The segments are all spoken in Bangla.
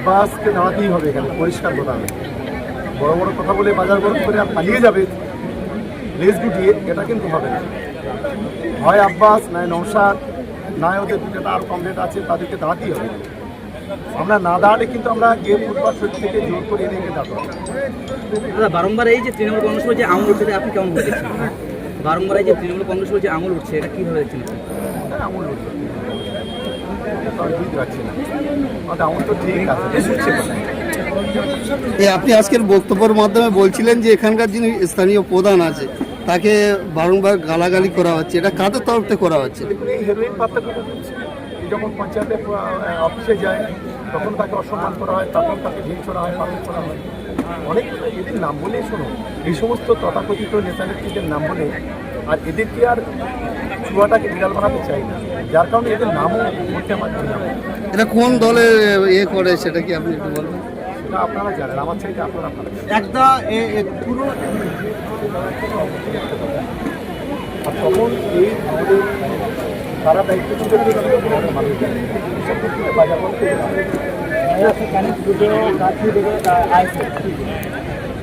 আব্বাসকে দাঁড়াতেই হবে এখানে পরিষ্কার কথা হবে। বড় বড় কথা বলে বাজার গরম করে আর পালিয়ে যাবে লেজ গুটিয়ে এটা কিন্তু হবে না। হয় আব্বাস নয় নৌসাদ নয় ওদের দুটো আর কমরেড আছে তাদেরকে দাঁড়াতেই হবে। আমরা না দাঁড়ালে কিন্তু আমরা গিয়ে ফুটবল শরীর থেকে জোর করে এনে দাঁড়াবো। দাদা বারংবার এই যে তৃণমূল কংগ্রেস যে আঙুল উঠছে আপনি কেমন দেখছেন বারংবার এই যে তৃণমূল কংগ্রেস যে আঙুল উঠছে এটা কীভাবে দেখছেন? হ্যাঁ, আমুল উঠবে। এটা তো আমি বুঝতে আপনি আজকের বক্তব্যের মাধ্যমে বলছিলেন যে এখানকার যিনি স্থানীয় প্রধান আছে তাকে বারংবার গালাগালি করা হচ্ছে। এটা কাদের তরফ করা হচ্ছে? করে যখন পঞ্চায়েতের আহ, অফিসে যায় তখন তাকে অসম্মান করা হয় তখন তাকে ঢিল ছোড়া হয় পাথর করা হয়। অনেক এদের নাম বলে শোনো এই সমস্ত তথাকথিত নেতা নেত্রীদের নাম বলে আর এদেরকে আর চুয়াটাকে বিড়াল বানাতে চাই। না যার কারণে এদের নামও বলতে আমার এটা কোন দলে ইয়ে করে সেটা কি আপনি একটু বলবেন? সেটা আপনারা জানেন আমার চাইতে আপনারা ভালো জানেন। একটা পুরো আর তখন এই আমাদের তারা দায়িত্ব ছিল বাজার করতে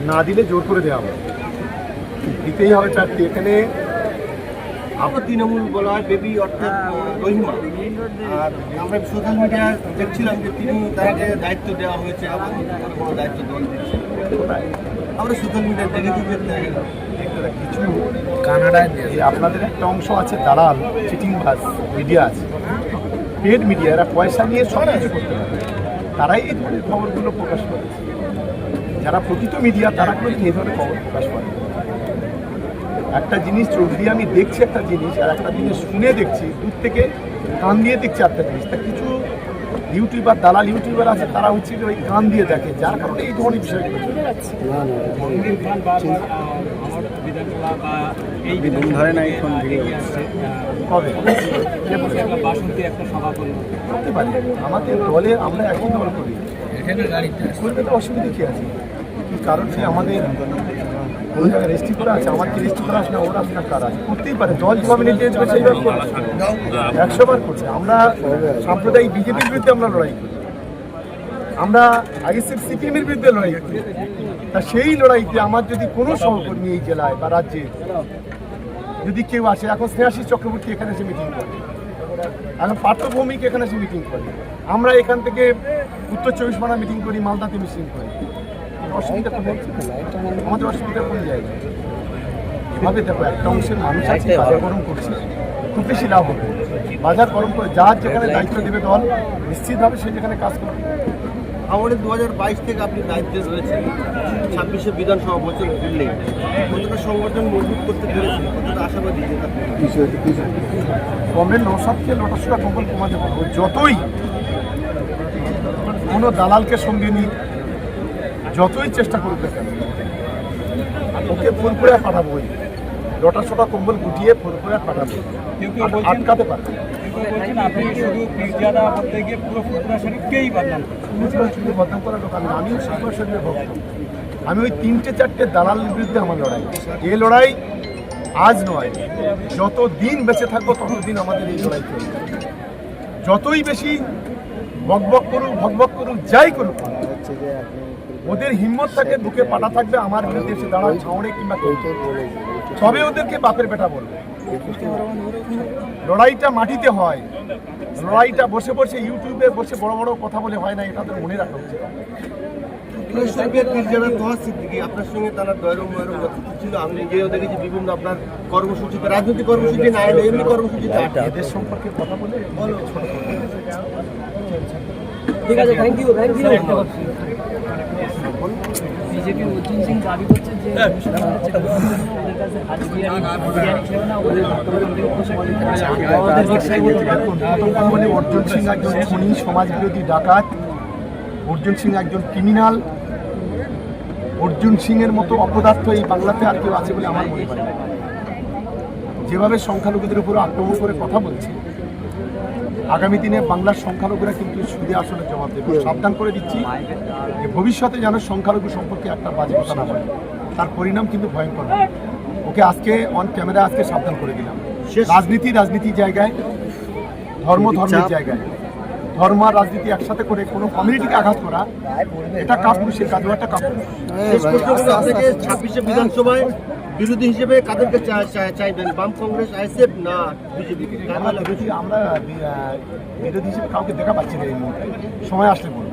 না দিলে জোর করে দেওয়া হবে। দিতেই হবে চারটি। এখানে আমরা তৃণমূল বলা হয় বেবি অর্থাৎ রহিমা আর আমরা সোশ্যাল মিডিয়ায় দেখছিলাম যে তিনি তাকে দায়িত্ব দেওয়া হয়েছে বড় বড় দায়িত্ব দল দিচ্ছে আমরা সোশ্যাল মিডিয়ায় দেখেছি যে কিছু কানাডায় আপনাদের একটা অংশ আছে দালাল চিটিং বাস মিডিয়া আছে। পেড মিডিয়া এরা পয়সা নিয়ে সব কিছু করতে পারে। তারাই এই ধরনের খবরগুলো প্রকাশ করে যারা প্রকৃত মিডিয়া তারা কিন্তু এই ধরনের খবর প্রকাশ করে একটা জিনিস চোখ দিয়ে আমি দেখছি একটা জিনিস আর একটা জিনিস শুনে দেখছি দূর থেকে কান দিয়ে দেখছি একটা জিনিস। তা কিছু ইউটিউবার দালাল ইউটিউবার আছে তারা হচ্ছে যে ওই কান দিয়ে দেখে যার কারণে এই ধরনের কবে? করতে পারি। আমাদের দলে আমরা একই দল করি। করবে তো অসুবিধা কি আছে? কারণ সে আমাদের আমার না, ওরা আছে করতেই পারে করবে একশো বার করছে। আমরা বিজেপির বিরুদ্ধে আমরা লড়াই করি। আমরা সিপিএমের বিরুদ্ধে লড়াই করি। তা সেই লড়াইতে আমার যদি কোনো সহকর্মী এই জেলায় বা রাজ্যে যদি কেউ আসে, এখন স্নেহাশিস চক্রবর্তী এখানে এসে মিটিং করে। এখন পার্থভৌমিক এখানে এসে মিটিং করে। আমরা এখান থেকে উত্তর চব্বিশ পরগনা মিটিং করি, মালদাতে মিটিং করি। অসুবিধা আমাদের অসুবিধা কোন জায়গায় এভাবে দেখো একটা অংশের মানুষ আছে বাজার গরম করছে। খুব বেশি লাভ হবে। বাজার গরম করে যার যেখানে দায়িত্ব দেবে দল নিশ্চিতভাবে সে যেখানে কাজ করবে। আমাদের দু হাজার বাইশ থেকে আপনি দায়িত্বে রয়েছেন ছাব্বিশে বিধানসভা বছর ঘুরলেই কতটা সংগঠন মজবুত করতে পেরেছে কতটা আশাবাদী কমরেড নৌসাদকে লোটাসোটা কমাতে পারব যতই কোনো দালালকে সঙ্গে নিয়ে যতই চেষ্টা করুক না কেন ওকে ফুরফুরে পাঠাবো ওই লোটাসোটা কম্বল গুটিয়ে ফুরফুরে পাঠাবো আট- আটকাতে পারবে আপনি শুধু পিজ্জাটা বলতে গিয়ে পুরো ফুটবল শরীফকেই বাদনাম মুসলিম শুধু বদনাম করার দোকান না আমিও ভক্ত। আমি ওই তিনটে চারটে দালালের বিরুদ্ধে আমার লড়াই। এই লড়াই আজ নয়। যত দিন বেঁচে থাকব ততদিন আমাদের এই লড়াই চলবে। যতই বেশি বকবক করুক ভকবক করুক যাই করুক ওদের হিম্মত থাকে বুকে পাটা থাকবে আমার বিরুদ্ধে এসে দাঁড়ায় ছাউড়ে কিংবা সবে ওদেরকে বাপের বেটা বলবে। লড়াইটা মাটিতে হয়। লড়াইটা বসে বসে ইউটিউবে বসে বড় বড় কথা বলে হয় না এটা তো মনে রাখা উচিত। আপনার সঙ্গে তারা দয়রম ময়রম যথেষ্ট ছিল আমি নিজেও দেখেছি বিভিন্ন আপনার কর্মসূচিতে রাজনৈতিক কর্মসূচি না এলে এমনি কর্মসূচিতে আড্ডা এদের সম্পর্কে কথা বলে ঠিক আছে thank you thank you BJP Arjun Singh দাবি করছে যে অর্জুন সিং একজন খুনি সমাজবিরোধী ডাকাত। অর্জুন সিং একজন ক্রিমিনাল অর্জুন সিং এর মতো অপদার্থ এই বাংলাতে আর কেউ আছে বলে আমার মনে হয় যেভাবে সংখ্যালঘুদের উপর আক্রমণ করে কথা বলছে আগামী দিনে বাংলার সংখ্যালঘুরা কিন্তু সুদে আসলে জবাব দেবে। সাবধান করে দিচ্ছি যে ভবিষ্যতে যেন সংখ্যালঘু সম্পর্কে একটা বাজে কথা না বলে। তার পরিণাম কিন্তু ভয়ঙ্কর হবে। ওকে আজকে অন ক্যামেরা আজকে সাবধান করে দিলাম। রাজনীতি রাজনীতির জায়গায় ধর্ম ধর্মের জায়গায়। ধর্ম আর রাজনীতি একসাথে করে কোনো কমিউনিটিকে আঘাত করা এটা কাপুরুষের কাজ একটা কাপুরুষ। শেষ পর্যন্ত আপনাকে ছাব্বিশে বিধানসভায় বিরোধী হিসেবে কাদেরকে চাইবেন? বাম কংগ্রেস আইসিএফ না বিজেপিকে আমরা বিরোধী হিসেবে কাউকে দেখা পাচ্ছি না এই মুহূর্তে। সময় আসলে বলব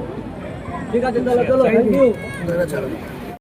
ঠিক আছে চলো চলো থ্যাংক ইউ